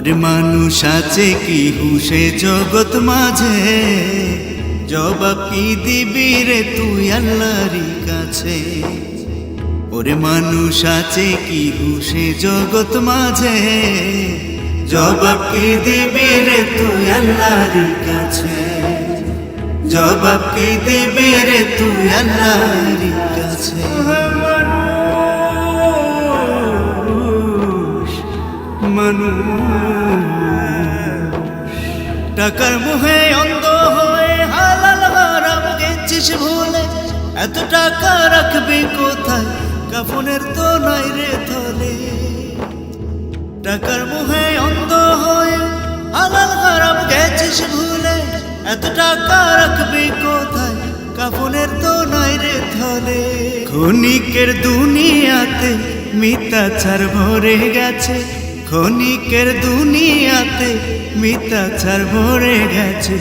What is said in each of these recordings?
ওরে মানুষ আছে কি হুসে জগৎ মাঝে? জবাব কি দিবি রে তুই আল্লাহরই কাছে? ওরে মানুষ আছে কি হুসে জগৎ মাঝে? জবাব কি দিবি রে তুই আল্লাহরই কাছে? জবাব কি দিবি রে তুই আল্লাহরই কাছে? মানুষ টাকার মুহে অন্ধ হয়ে হালাল হারাম গেছিস ভুলে। এত টাকা রাখবি কোথায়? কাফনের তো নাই রে থলে টাকার মুহে অন্ধ হয়ে হালাল হারাম গেছিস ভুলে। এত টাকা রাখবি কোথায়? কাফনের তো নাই রে থলে ক্ষণিকের দুনিয়াতে মিথ্যাচার ভরে গেছে। ক্ষণিকের দুনিয়াতে মিথ্যাচার ভরে গেছে,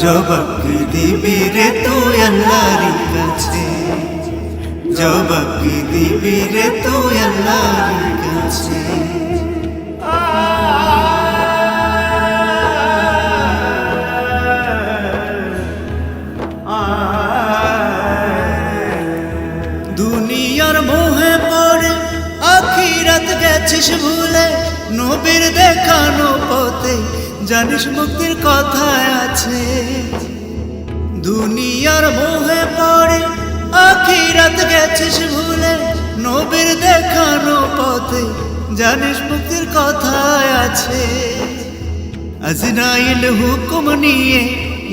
জবাব দিবি রে তুই আল্লাহর কাছে? জবাব দিবি রে তুই আল্লাহর কাছে? দুনিয়ার মোহে পড়ে, আখিরাত গেছিস ভুলে নবীর দেখানো পথে জানিস মুক্তির কথা আছে। দুনিয়ার মোহে পড়ে, আখিরাত গেছিস ভুলে। নবীর দেখানো পথে জানিস মুক্তির কথা আছে। আজরাইল হুকুম নিয়ে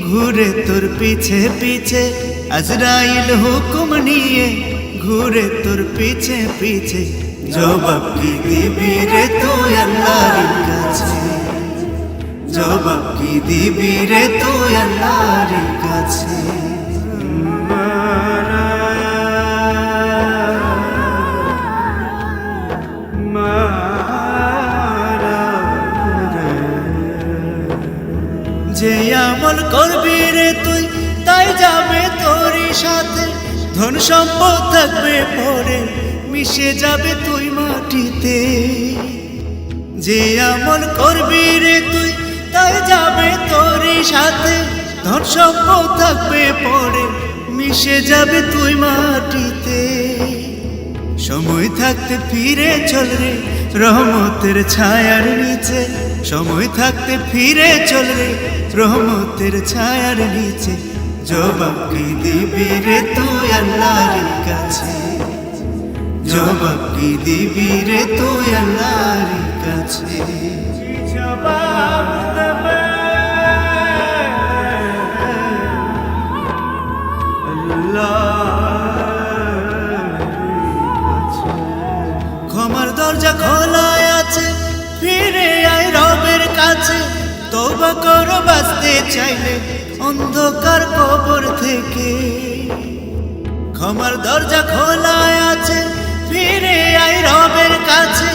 ঘুরে তোর পিছে পিছে। আজরাইল হুকুম নিয়ে ঘুরে তোর পিছে পিছে। জবাব কি দিবি রে তুই দিবি রে তুই আল্লাহর কাছে। যে আমল করবি রে তুই, তাই যাবে তোরই সাথে। ধন সম্পদ থাকবে পরে, মিশে যাবে তুই মাটিতে। যে আমল করবি রে তুই সাথে ধন সম্পদ থাকবে পরে। মিশে যাবে তুই মাটিতে। সময় থাকতে ফিরে চল রে রহমতের ছায়ার নিচে। সময় থাকতে ফিরে চল রে রহমতের ছায়ার নিচে। জবাব কি দিবি রে তুই আল্লাহর কাছে? জবাব কি দিবি রে তুই আল্লাহর কাছে? জবাব ক্ষমার দরজা খোলা আছে। ফিরে আয় রবের কাছে। তবা কর, বাঁচতে চাইলে অন্ধকার কবর থেকে। ক্ষমার দরজা খোলায় আছে। ফিরে আয় রবের কাছে।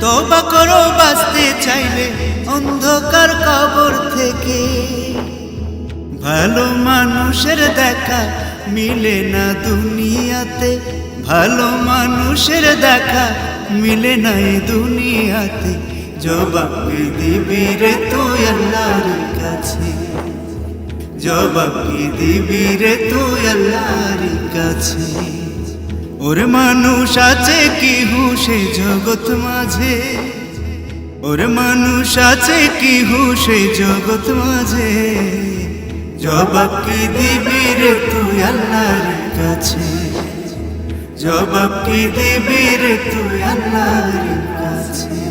তবা করো, বাঁচতে চাইলে অন্ধকার কবর থেকে। ভালো মানুষের দেখা মিলে না দুনিয়াতে। ভালো মানুষের দেখা মিলে নাই দুনিয়াতে। জবাব দিবি রে তুই আল্লাহর কাছে? জবাব দিবি রে তুই আল্লাহর কাছে? ওর মানুষ আছে কি হুসে জগৎ মাঝে? ওর মানুষ আছে কি হুসে জগৎ মাঝে? জবাব কি দিবি রে তুই আল্লাহর কাছে? জবাব কি দিবি তুই আল্লাহর কাছে?